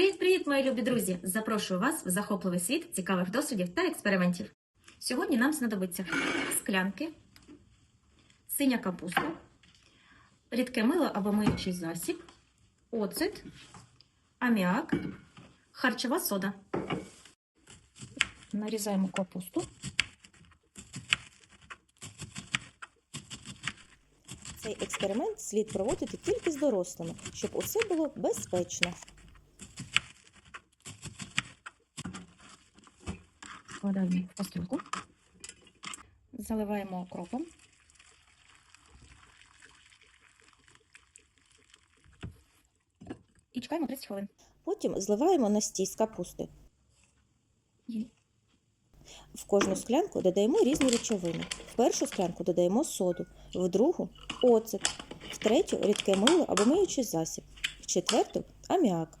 Привіт-привіт, мої любі друзі! Запрошую вас в захопливий світ цікавих досвідів та експериментів. Сьогодні нам знадобиться склянки, синя капуста, рідке мило або миючий засіб, оцет, аміак, харчова сода. Нарізаємо капусту. Цей експеримент слід проводити тільки з дорослими, щоб усе було безпечно. Вкладаємо в кастрюльку. Заливаємо окропом. І чекаємо 30 хвилин. Потім зливаємо настій з капусти. Є. В кожну склянку додаємо різні речовини. В першу склянку додаємо соду, в другу оцет, в третю рідке мило або миючий засіб, в четверту аміак.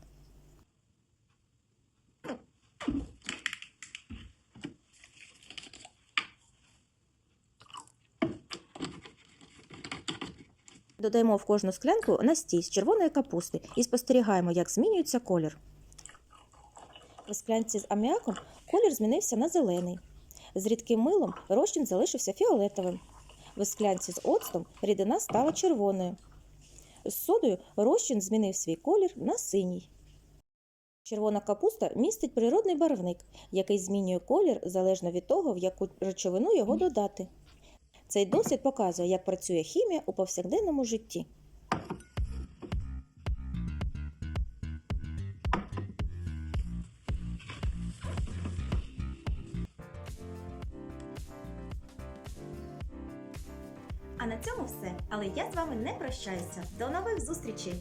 Додаємо в кожну склянку настій з червоної капусти і спостерігаємо, як змінюється колір. В склянці з аміаком колір змінився на зелений. З рідким милом розчин залишився фіолетовим. В склянці з оцтом рідина стала червоною. З содою розчин змінив свій колір на синій. Червона капуста містить природний барвник, який змінює колір залежно від того, в яку речовину його додати. Цей досвід показує, як працює хімія у повсякденному житті. А на цьому все. Але я з вами не прощаюся. До нових зустрічей!